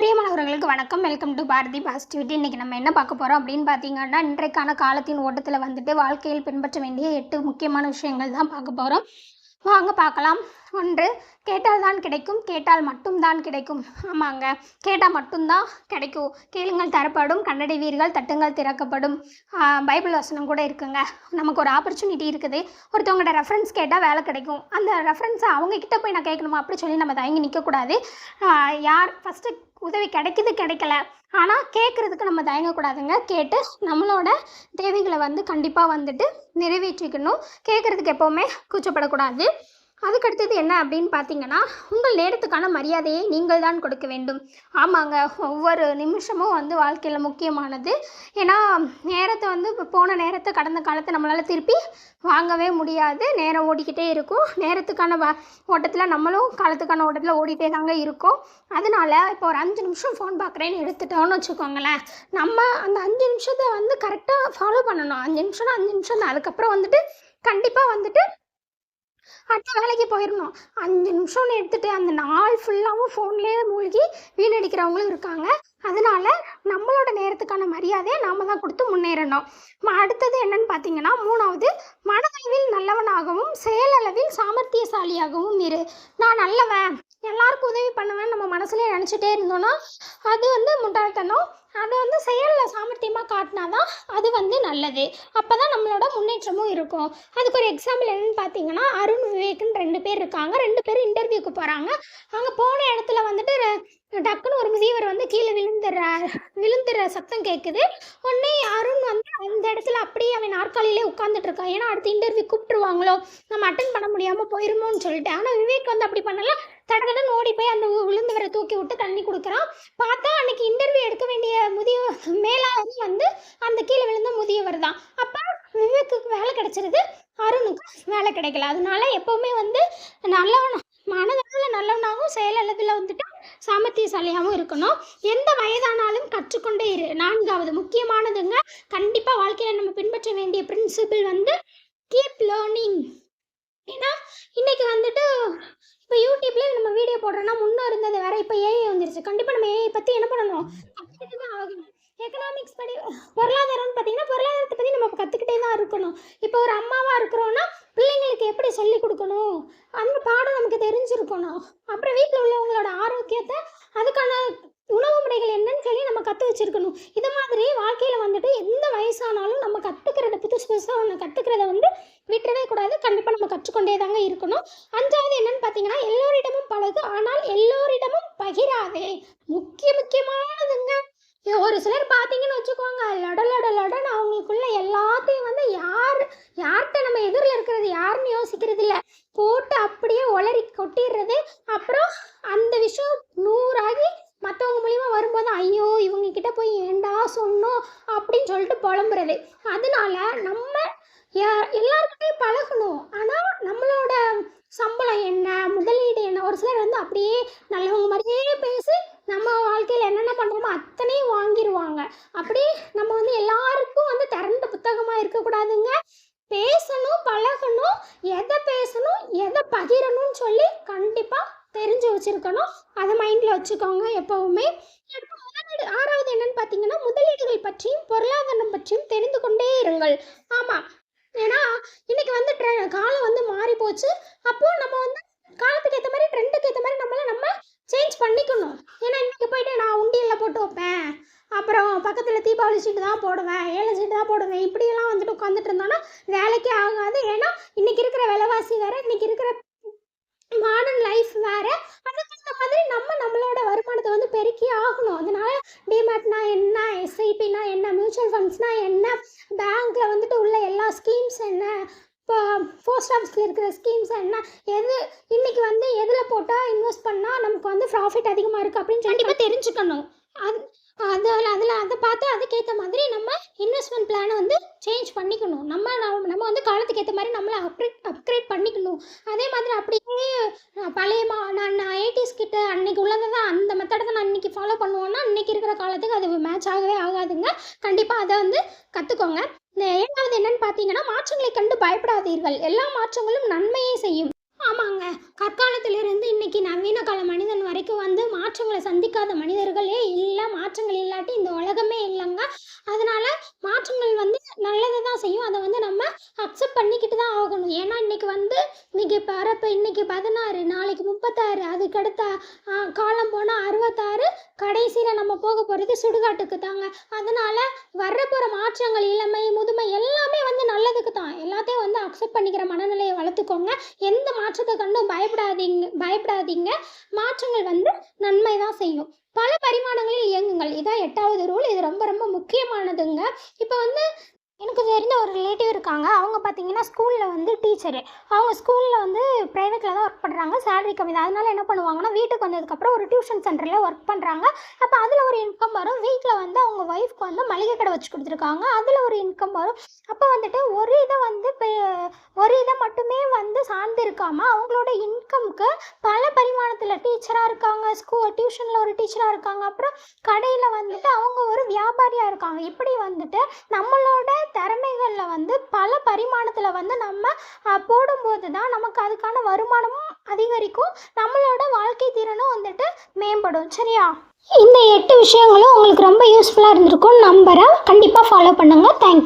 பிரியமானவர்களுக்கு வணக்கம். Welcome to Bharathi positivity இன்றைக்கி நம்ம என்ன பார்க்க போகிறோம் அப்படின்னு பார்த்தீங்கன்னா இன்றைக்கான காலத்தின் ஓட்டத்தில் வந்துட்டு வாழ்க்கையில் பின்பற்ற வேண்டிய எட்டு முக்கியமான விஷயங்கள் தான் பார்க்க போகிறோம் வாங்க பார்க்கலாம். ஒன்று கேட்டால் தான் கிடைக்கும் கேட்டால் மட்டும்தான் கிடைக்கும். ஆமாங்க. கேட்டால் மட்டும்தான் கிடைக்கும். கேளுங்கள் தரப்படும் கண்டடைவீர்கள் தட்டுங்கள் திறக்கப்படும். பைபிள் வசனம் கூட இருக்குங்க. நமக்கு ஒரு ஆப்பர்ச்சுனிட்டி இருக்குது. ஒருத்தவங்கள்ட்ட ரெஃபரன்ஸ் கேட்டால் வேலை கிடைக்கும். அந்த ரெஃபரன்ஸை அவங்கக்கிட்ட போய் நான் கேட்கணுமா? அப்படி சொல்லி நம்ம தயங்கி நிற்கக்கூடாது யார் ஃபஸ்ட்டு உதவி கிடைக்குது கிடைக்கல. ஆனால் கேட்குறதுக்கு நம்ம தயங்கக்கூடாதுங்க. கேட்டு நம்மளோட தேவைகளை வந்து கண்டிப்பாக வந்துட்டு நிறைவேற்றிக்கணும். கேட்குறதுக்கு எப்போவுமே கூச்சப்படக்கூடாது. அதுக்கடுத்தது என்ன அப்படின்னு பார்த்தீங்கன்னா உங்கள் நேரத்துக்கான மரியாதையை நீங்கள் தான் கொடுக்க வேண்டும். ஆமாங்க ஒவ்வொரு நிமிஷமும் வந்து வாழ்க்கையில் முக்கியமானது. ஏன்னா நேரத்தை வந்து இப்போ போன நேரத்தை கடந்த காலத்தை நம்மளால் திருப்பி வாங்கவே முடியாது. நேரம் ஓடிக்கிட்டே இருக்கும். நேரத்துக்கான வ ஓட்டத்தில் நம்மளும் காலத்துக்கான ஓட்டத்தில் ஓடிட்டே தாங்க இருக்கும். அதனால் இப்போ ஒரு அஞ்சு நிமிஷம் ஃபோன் பார்க்குறேன்னு எடுத்துட்டோம்னு வச்சுக்கோங்களேன். நம்ம அந்த அஞ்சு நிமிஷத்தை வந்து கரெக்டாக ஃபாலோ பண்ணணும். அஞ்சு நிமிஷம்னா அஞ்சு நிமிஷம் தான் அதுக்கப்புறம் வந்துட்டு கண்டிப்பாக வந்துட்டு அடுத்த வேலைக்கு போயிடணும் அஞ்சு நிமிஷம்னு எடுத்துட்டு அந்த நாள் ஃபுல்லாகவும் ஃபோன்லேயே மூழ்கி வீணடிக்கிறவங்களும் இருக்காங்க. அதனால நம்மளோட நேரத்துக்கான மரியாதையை நாம தான் கொடுத்து முன்னேறணும். அடுத்தது என்னன்னு பார்த்தீங்கன்னா மூணாவது மனதளவில் நல்லவனாகவும் செயலளவில் சாமர்த்தியசாலியாகவும் இரு. நான் நல்லவன். எல்லாருக்கும் உதவி பண்ணுவேன் நம்ம மனசுலயே நினச்சிட்டே இருந்தோன்னா அது வந்து முட்டாள்தனம். அதை வந்து செயலில் சாமர்த்தியமாக காட்டினாதான் அது வந்து நல்லது. அப்போ தான் நம்மளோட முன்னேற்றமும் இருக்கும். அதுக்கு ஒரு எக்ஸாம்பிள் என்னன்னு பார்த்தீங்கன்னா அருண் விவேக்னு ரெண்டு பேர் இருக்காங்க. ரெண்டு பேரும் இன்டர்வியூக்கு போகிறாங்க அங்கே போன இடத்துல வந்துட்டு டக்குன்னு ஒரு முதியவர் வந்து கீழே விழுந்துடுற விழுந்துற சத்தம் கேட்குது உடனே அருண் வந்து அந்த இடத்துல அப்படியே அவன் நாற்காலியிலே உட்காந்துட்டு இருக்கான் ஏன்னா அடுத்த இன்டர்வியூ கூப்பிட்டுருவாங்களோ? நம்ம அட்டன் பண்ண முடியாமல் போயிருமோன்னு சொல்லிட்டு. ஆனால் விவேக் வந்து அப்படி பண்ணலாம் தடகடன் ஓடி போய் அந்த உளுந்தவரை விழுந்தவரை தூக்கி விட்டு தண்ணி கொடுக்குறான். பார்த்தா அன்னைக்கு இன்டர்வியூ எடுக்க வேண்டிய முதிய மேலாளரும் வந்து அந்த கீழே விழுந்த முதியவர் தான். அப்போ விவேக்குக்கு வேலை கிடைச்சிருது. அருணுக்கு வேலை கிடைக்கல. அதனால எப்பவுமே வந்து நல்லவன் மனதளவில் நல்லவனாகவும் செயலளவில் வந்துட்டு சாமர்த்தியசாலியாகவும் இருக்கணும். எந்த வயதானாலும் கற்றுக்கொண்டே இரு. நான்காவது முக்கியமானதுங்க கண்டிப்பாக வாழ்க்கையில் நம்ம பின்பற்ற வேண்டிய பிரின்சிபிள் வந்து கீப் லேர்னிங் ஏன்னா இன்னைக்கு வந்துட்டு இப்போ யூடியூப்ல போடுறோம்னா முன்னே இருந்தது வேற இப்போ ஏஐ வந்துருச்சு. கண்டிப்பாக நம்ம ஏஐ பற்றி என்ன பண்ணணும்? கற்றுக்கிட்டு தான் ஆகணும். எக்கனாமிக்ஸ் படி பொருளாதாரம்னு பார்த்தீங்கன்னா பொருளாதாரத்தை பற்றி நம்ம கற்றுக்கிட்டே தான் இருக்கணும். இப்போ ஒரு அம்மாவாக இருக்கிறோன்னா பிள்ளைங்களுக்கு எப்படி சொல்லி கொடுக்கணும்? அந்த பாடம் நமக்கு தெரிஞ்சிருக்கணும். அப்புறம் வீட்டில் உள்ளவங்களோட ஆரோக்கியத்தை அதுக்கான உணவு முறைகள் என்னன்னு சொல்லி கற்று வச்சிருக்கணும். இது மாதிரி வாழ்க்கையில் வந்துட்டு எந்த வயசானாலும் நம்ம கற்றுக்கிறத புதுசு புதுசாக ஒன்று கற்றுக்கிறத வந்து விட்டுறவே கூடாது. கண்டிப்பாக நம்ம கற்றுக்கொண்டே தாங்க இருக்கணும். அஞ்சாவது என்னன்னு பார்த்தீங்கன்னா எல்லோரிடமும் பழகு ஆனால் எல்லோரிடமும் பகிராதே. முக்கிய முக்கியமானதுங்க. ஒரு சிலர் பார்த்தீங்கன்னு வச்சுக்கோங்க லட லட லடன்னு அவங்களுக்குள்ள எல்லாத்தையும் வந்து யார் யார்கிட்ட நம்ம எதிரில் இருக்கிறது யாருன்னு யோசிக்கிறது இல்லை போட்டு அப்படியே உளறி கொட்டிடுறது அப்புறம் அந்த விஷயம் நூறாகி மற்றவங்க மூலியமா வரும்போது ஐயோ இவங்க கிட்ட போய் ஏண்டா சொன்னோம் அப்படின்னு சொல்லிட்டு புலம்புறது அதனால நம்ம எல்லாருக்கிட்டையும் பழகணும். ஆனால் நம்மளோட சம்பளம் என்ன முதலீடு என்ன ஒரு சிலர் வந்து அப்படியே நல்லவங்க மாதிரியே பேசி நம்ம வாழ்க்கையில் என்னென்ன பண்ணுறோமோ அத்தனையும் வாங்கிடுவாங்க அப்படி நம்ம வந்து எல்லாருக்கும் வந்து திறந்த புத்தகமாக இருக்கக்கூடாதுங்க. பேசணும் பழகணும் எதை பேசணும் எதை பகிரணும்னு சொல்லி கண்டிப்பாக தெரிஞ்சு வச்சுருக்கணும். அதை மைண்டில் வச்சுக்கோங்க எப்போவுமே. முதலீடு ஆறாவது என்னன்னு பார்த்தீங்கன்னா முதலீடுகள் பற்றியும் பொருளாதாரம் பற்றியும் தெரிந்து கொண்டே இருங்கள் ஆமாம் ஏன்னா இன்னைக்கு வந்து ட்ரெ- காலம் வந்து மாறி போச்சு. அப்போ நம்ம வந்து காலத்துக்கு ஏற்ற மாதிரி ட்ரெண்டுக்கு ஏற்ற மாதிரி நம்மள நம்ம சேஞ்ச் பண்ணிக்கணும். ஏன்னா இன்றைக்கி போயிட்டு நான் உண்டியலில் போட்டு வைப்பேன். அப்புறம் பக்கத்தில் தீபாவளி சீட்டு தான் போடுவேன். ஏழை சீட்டு தான் போடுவேன். இப்படியெல்லாம் வந்துட்டு உட்காந்துட்டு இருந்தோன்னா வேலைக்கே ஆகாது. ஏன்னா இன்றைக்கி இருக்கிற விலைவாசி வேறு இன்றைக்கி இருக்கிற மாடர்ன் லைஃப் வேறு. அதுக்கு இந்த மாதிரி நம்ம நம்மளோட வருமானத்தை வந்து பெருக்கி ஆகணும். அதனால டிமேட்னா என்ன எஸ்ஐபினா என்ன மியூச்சுவல் ஃபண்ட்ஸ்னால் என்ன பேங்க்கில் வந்துட்டு உள்ள எல்லா ஸ்கீம்ஸ் என்ன இப்போ போஸ்ட் ஆஃபீஸில் இருக்கிற ஸ்கீம்ஸ் என்ன? எது இன்னைக்கு வந்து எதில் போட்டால் இன்வெஸ்ட் பண்ணால் நமக்கு வந்து ப்ராஃபிட் அதிகமாக இருக்குது அப்படின்னு கண்டிப்பாக தெரிஞ்சுக்கணும். அது அதில் அதில் அதை பார்த்து அதுக்கேற்ற மாதிரி நம்ம இன்வெஸ்ட்மெண்ட் பிளானை வந்து சேஞ்ச் பண்ணிக்கணும். நம்ம நம்ம நம்ம வந்து காலத்துக்கு ஏற்ற மாதிரி நம்மளை அப்கிரேட் அப்கிரேட் பண்ணிக்கணும். அதே மாதிரி அப்படியே பழைய மா நான் நான் எயிட்டிஸ் கிட்ட அன்னைக்கு உள்ளதை தான் அந்த மெத்தடை தான் நான் இன்னைக்கு ஃபாலோ பண்ணுவோன்னா இன்னைக்கு இருக்கிற காலத்துக்கு அது மேட்ச் ஆகவே ஆகாதுங்க. கண்டிப்பாக அதை வந்து கற்றுக்கோங்க ஏழாவது என்னன்னு பார்த்தீங்கன்னா மாற்றங்களை கண்டு பயப்படாதீர்கள். எல்லா மாற்றங்களும் நன்மையே செய்யும். ஆமாங்க. கற்காலத்திலிருந்து இன்னைக்கு நவீன கால மனிதன் வரைக்கும் வந்து மாற்றங்களை சந்திக்காத மனிதர்களே இல்லை. மாற்றங்கள் இல்லாட்டி இந்த உலகமே இல்லைங்க. அதனால மாற்றங்கள் வந்து நல்லதை தான் செய்யும். அதை வந்து நம்ம அக்செப்ட் பண்ணிக்கிட்டு தான் ஆகணும். ஏன்னா இன்னைக்கு வந்து இன்னைக்கு பரப்பு இன்னைக்கு பதினாறு நாளைக்கு முப்பத்தாறு அதுக்கடுத்த காலம் போனால் அறுபத்தாறு கடைசியில் நம்ம போக போகிறது சுடுகாட்டுக்கு தாங்க அதனால் வரப்போகிற மாற்றங்கள் இளமை முதுமை எல்லாமே வந்து நல்லதுக்கு தான் எல்லாத்தையும் வந்து அக்செப்ட் பண்ணிக்கிற மனநிலையை வளர்த்துக்கோங்க. எந்த மாற்றத்தை கண்டும் பயப்படாதீங்க பயப்படாதீங்க. மாற்றங்கள் வந்து நன்மை தான் செய்யும். பல பரிமாணங்களில் இயங்குங்கள். இதான் எட்டாவது ரூல் இது ரொம்ப ரொம்ப முக்கியமானதுங்க. இப்போ வந்து எனக்கு தெரிந்த ஒரு ரிலேட்டிவ் இருக்காங்க. அவங்க பார்த்தீங்கன்னா ஸ்கூலில் வந்து டீச்சரு அவங்க ஸ்கூலில் வந்து ப்ரைவேட்டில் தான் ஒர்க் பண்ணுறாங்க சேலரி கம்மி தான். அதனால என்ன பண்ணுவாங்கன்னா வீட்டுக்கு வந்ததுக்கப்புறம் ஒரு டியூஷன் சென்டரில் ஒர்க் பண்ணுறாங்க அப்போ அதில் ஒரு இன்கம் வரும். வீட்டில் வந்து அவங்க ஒய்ஃப்க்கு வந்து மளிகை கடை வச்சு கொடுத்துருக்காங்க. அதில் ஒரு இன்கம் வரும். அப்போ வந்துட்டு ஒரு இதை வந்து இப்போ ஒரு இதை மட்டுமே வந்து சார்ந்து இருக்காமல் அவங்களோட இன்கம்க்கு பல பரிமாணத்தில் டீச்சராக இருக்காங்க. ஸ்கூ டியூஷனில் ஒரு டீச்சராக இருக்காங்க. அப்புறம் கடையில் வந்துட்டு அவங்க ஒரு வியாபாரியாக இருக்காங்க. இப்படி வந்துட்டு நம்மளோட திறமைகளில் வந்து பல பரிமாணத்தில் வந்து நம்ம போடும்போது தான் நமக்கு அதுக்கான வருமானமும் அதிகரிக்கும். நம்மளோட வாழ்க்கை திறனும் வந்துட்டு மேம்படும். சரியா? இந்த எட்டு விஷயங்களும் உங்களுக்கு ரொம்ப யூஸ்ஃபுல்லாக இருந்திருக்கும் நம்புகிறேன் கண்டிப்பாக ஃபாலோ பண்ணுங்கள் தேங்க்யூ